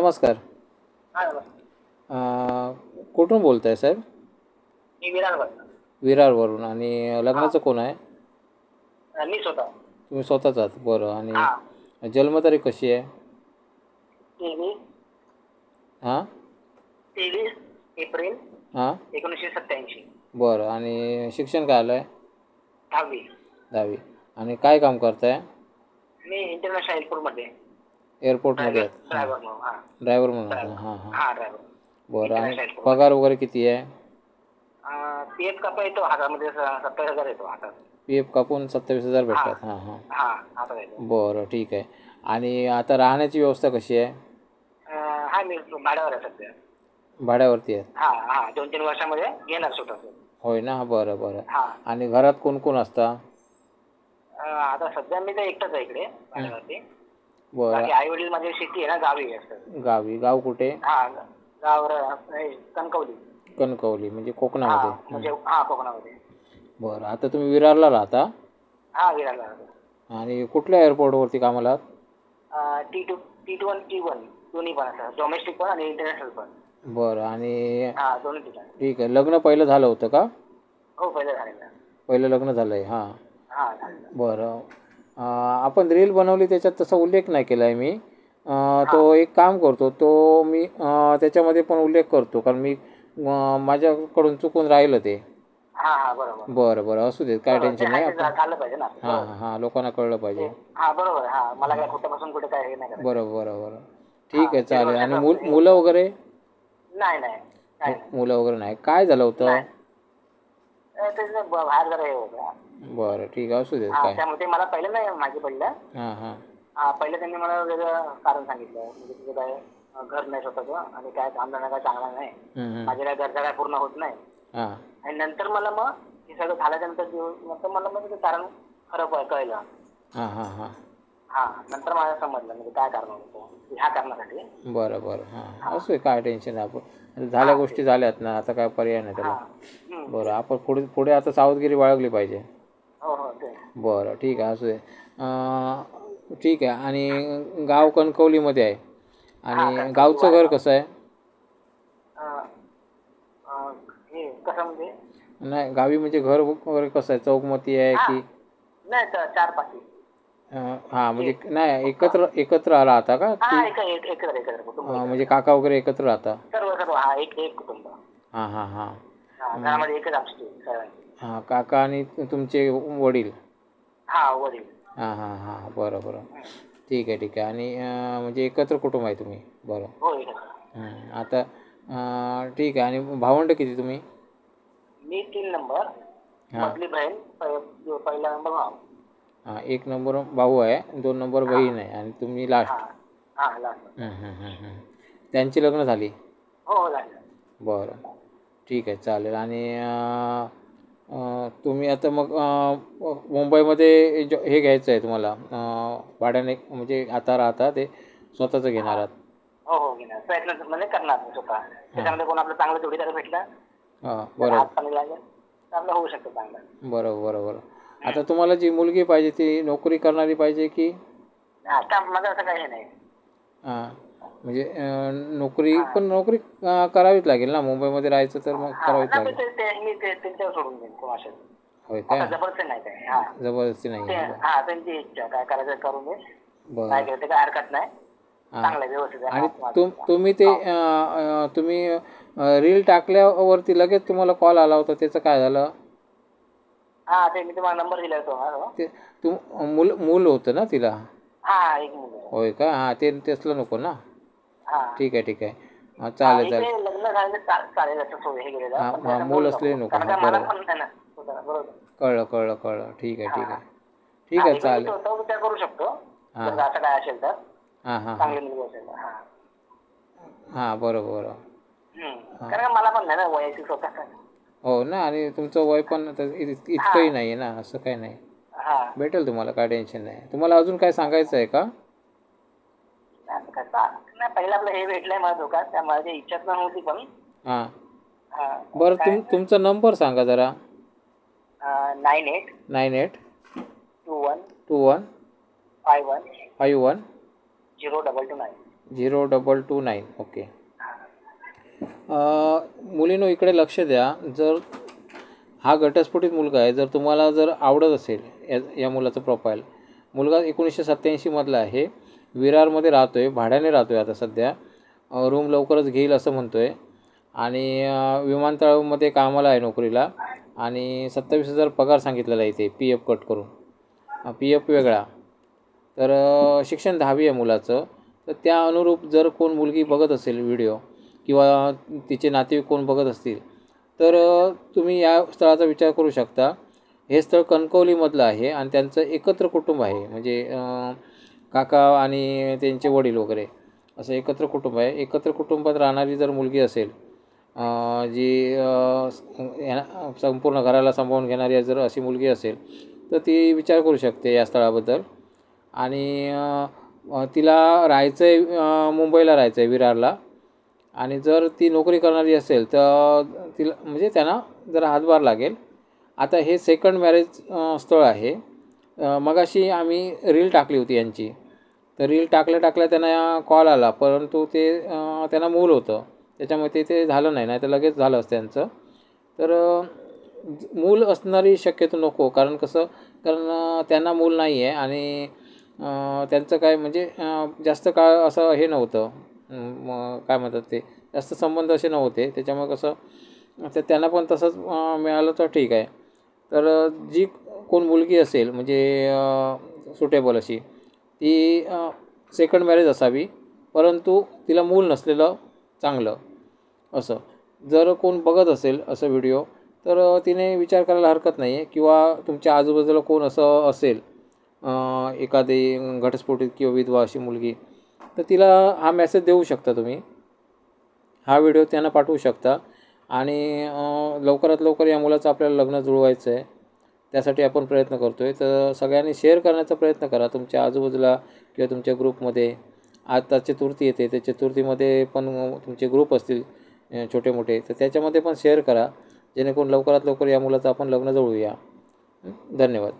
नमस्कार. हा अं, कुठून बोलत आहे साहेब? मी विरार विरारवरून. आणि लग्नाचं कोण आहे? मी स्वतः. तुम्ही स्वतःच आहात? बरं. हा. आणि जन्मतारीख कशी आहे? तेवीस. हां? तेवीस एप्रिल हां? एकोणीसशे सत्याऐंशी बरं. आणि शिक्षण काय आलं आहे दहावी. दहावी. आणि काय काम करताय? मी इंटरनॅशनल एअरपोर्टमध्ये एअरपोर्टमध्ये आहेत. ड्रायव्हर म्हणून हा. ड्रायव्हर म्हणून हां हां. हां हा ड्रायव्हर बरं आणि International. पगार वगैरे किती आहे? पी एफ कापा येतो हातामध्ये सत्तावीस हजार येतो हातात. पी एफ कापून सत्तावीस हजार भेटतात हां हां. हा हातात येतो बरं ठीक आहे. आणि आता राहण्याची व्यवस्था कशी आहे? अं, हा मी भाड्यावर आहे सध्या. भाड्यावरती आहे. हा हा दोन तीन वर्षामध्ये घेणार सुट होय ना? बरं बरं. हा. आणि घरात कोण कोण असता? अं, आता सध्या मी तर एकटाच आहे इकडे भाड्यावरती. बाकी आई वडील माझी शेती आहे ना गावी असतात गावी. गाव कुठे? हा गावर हे, कणकवली. कणकवली म्हणजे हा कोकणामध्ये म्हणजे हा कोकणामध्ये. बरं आता तुम्ही विरारला राहता? हा विरारला आणि कुठल्या एअरपोर्टवरती कामाला आहात? T two T two one T one दोन्ही पण असतात डोमेस्टिक पण आणि इंटरनॅशनल पण. बरं आणि हा दोन्ही ठिकाणी. ठीक आहे लग्न पहिलं झालं होतं का? हो पहिलं झालेलं. आहे. पहिलं लग्न झालं आहे हां. हा झालेलं. बरं. आपण रील बनवली त्याच्यात तसा उल्लेख नाही केला आहे मी तो एक काम करतो तो मी त्याच्यामध्ये पण उल्लेख करतो कारण मी माझ्याकडून चुकून राहिलं ते. हा हा बरं बरं असू देत काय टेन्शन नाही. हां हां हां लोकांना कळलं पाहिजे. हा हा. हे बरं बरं बरं ठीक आहे चालेल. आणि मुल मुलं वगैरे? नाही नाही नाही. मुलं वगैरे नाही. काय झालं होतं. बरं ठीक आहे असू देत हा काय. त्यामुळे ते मला पहिलं नाही मागे पडलं. हां हां. हा पहिलं त्यांनी मला वेगळं कारण सांगितलं. म्हणजे तुझं काय अं, घर नाही स्वतःचं आणि काय काम धंदा काय चांगला नाही. हम्म, हम्म. माझ्या काय गरजा काय पूर्ण होत नाही. हां. आणि नंतर मला मग हे सगळं झाल्यानंतर नंतर मला मग ते कारण खरं कळलं. हां हां हां. हा नंतर मला समजलं म्हणजे काय कारण होतं ह्या कारणासाठी. बरं बरं. हां असू दे काय टेन्शन नाही आपण. झाल्या गोष्टी झाल्यात ना आता काय पर्याय नाही हा. त्याला हम्म. बरं आपण पुढे पुढे आता सावधगिरी बाळगली पाहिजे. बरं ठीक आहे असू दे अं, ठीक आहे आणि गाव कणकवलीमध्ये आहे. आणि गावचं घर कसं आहे? नाही गावी म्हणजे घर वगैरे कसं आहे? चौकमती आहे की? नाही चार पाच हां म्हणजे नाही एकत्र एकत्र राहता का हा म्हणजे काका वगैरे एकत्र राहता हा हां हां हां काका आणि तुमचे वडील? हा वडील हां हां हां बरं बरं. ठीक आहे ठीक आहे. आणि अं, म्हणजे एकत्र कुटुंब आहे तुम्ही. बरं. हो हं, आता अं, ठीक आहे. आणि भावंड किती तुम्ही? मी तीन नंबर. हां. मधली बहीण पहि- पहिला नंबर हां एक नंबर भाऊ आहे दोन नंबर बहीण आहे आणि तुम्ही लास्ट हा हा लास्ट हं, हं, हं, हं. त्यांची लग्न झाली? हो हो बरं. ठीक आहे चालेल. आणि अं, तुम्ही आता मग मुंबईमध्ये ज- हे घ्यायचं आहे तुम्हाला. भाड्याने म्हणजे आता राहता ते स्वतःचं घेणार आहात. हो हो घेणार. प्रयत्न म्हणजे करणार मी स्वतः. त्याच्यामध्ये कोण आपलं चांगलं जोडीदार भेटला हां बरं हात चांगला लागेल. तर आपलं होऊ शकतं चांगलं. बरं बरं बरं आता तुम्हाला जी मुलगी पाहिजे ती नोकरी करणारी पाहिजे की? आता माझं असं काही हे नाही. हां. म्हणजे नोकरी पण नोकरी करावीच लागेल ना? मुंबईमध्ये राहायचं तर मग करावीच लागेल. होय काय जबरदस्ती नाही काय हा. जबरदस्ती नाही हा त्यांची इच्छा काय करायचं करून दे. काय हरकत. आणि तुम तुम्ही ते तुम्ही रील टाकल्यावरती लगेच तुम्हाला कॉल आला होता त्याचं काय झालं? हा ते मी तुम्हाला नंबर दिला होता. ते तुम मूल मूल होतं ना तिला? हा एक होय का? हां ते तेचलं नको ना? ठीक आहे ठीक आहे. चालेल चालेल. लग्न मूल बोलू असलेलं नको. बरोबर. बरोबर कळलं कळलं कळलं. ठीक आहे ठीक आहे. ठीक आहे चालेल. विचार करू शकतो. हा. जर असं काय असेल तर. हां असेल मला पण नाही ना वयाची स्वतः हो ना आणि तुमचं वय पण इतकंही नाही ना असं काही नाही. भेटेल तुम्हाला काय टेन्शन नाही. तुम्हाला अजून काय सांगायचं आहे का नाही पहिलं आपलं हे भेटलंय मला धोका त्या इच्छा पण नव्हती पण. हां. हा. बरं तुम तुमचा नंबर सांगा जरा. Nine eight nine eight two one two one five one five one zero double two nine. Zero double two nine. Okay. मुलीनो इकडे लक्ष द्या. जर हा घटस्फोटित मुलगा आहे जर तुम्हाला जर आवडत असेल या या मुलाचं प्रोफाईल मुलगा एकोणीसशे सत्त्याऐंशीमधला आहे. विरारमध्ये राहतो आहे भाड्याने राहतो आहे आता सध्या. रूम लवकरच घेईल असं म्हणतो आहे आणि विमानतळामध्ये कामाला आहे नोकरीला. आणि सत्तावीस हजार पगार सांगितलेला आहे इथे पी एफ कट करून. पी एफ वेगळा. तर शिक्षण दहावी आहे मुलाचं. तर त्या अनुरूप जर कोण मुलगी बघत असेल व्हिडिओ किंवा तिचे नातेवाईक कोण बघत असतील तर तुम्ही या स्थळाचा विचार करू शकता. हे स्थळ कणकवलीमधलं आहे आणि त्यांचं एकत्र कुटुंब आहे. म्हणजे काका आणि त्यांचे वडील वगैरे असं एकत्र कुटुंब आहे. एकत्र कुटुंबात राहणारी जर मुलगी असेल जी या- संपूर्ण घराला सांभाळून घेणारी जर अशी मुलगी असेल तर ती विचार करू शकते या स्थळाबद्दल. आणि तिला राहायचं आहे मुंबईला राहायचं आहे विरारला. आणि जर ती नोकरी करणारी असेल तर तिला म्हणजे त्यांना जरा हातभार लागेल. आता हे सेकंड मॅरेज स्थळ आहे. मगाशी आम्ही रील टाकली होती यांची. तर रील टाकल्या टाकल्या त्यांना कॉल आला परंतु ते त्यांना मूल होतं. त्याच्यामुळे ते ते झालं नाही नाही तर लगेच झालं असतं त्यांचं. तर मूल असणारी शक्यतो नको कारण कसं कारण त्यांना मूल नाही आहे आणि त्यांचं काय म्हणजे जास्त काळ असं हे नव्हतं. मग काय म्हणतात ते जास्त संबंध असे नव्हते. त्याच्यामुळे कसं तर त्यांना पण तसंच मिळालं तर ठीक आहे. तर जी कोण मुलगी असेल म्हणजे सुटेबल अशी ती सेकंड मॅरेज असावी परंतु तिला मूल नसलेलं चांगलं असं. जर कोण बघत असेल असं व्हिडिओ तर तिने विचार करायला हरकत नाही आहे किंवा तुमच्या आजूबाजूला कोण असं असेल एखादी घटस्फोटीत किंवा विधवा अशी मुलगी तर तिला हा मेसेज देऊ शकता तुम्ही. हा व्हिडिओ त्यांना पाठवू शकता. आणि लवकरात लवकर या मुलाचं आपल्याला लग्न जुळवायचं आहे त्यासाठी आपण प्रयत्न करतो आहे तर सगळ्यांनी शेअर करण्याचा प्रयत्न करा. तुमच्या आजूबाजूला किंवा तुमच्या ग्रुपमध्ये आता चतुर्थी येते. त्या चतुर्थीमध्ये पण तुमचे ग्रुप असतील छोटे मोठे तर त्याच्यामध्ये पण शेअर करा. जेणेकरून लवकरात लवकर या मुलाचं आपण लग्न जुळवूया धन्यवाद.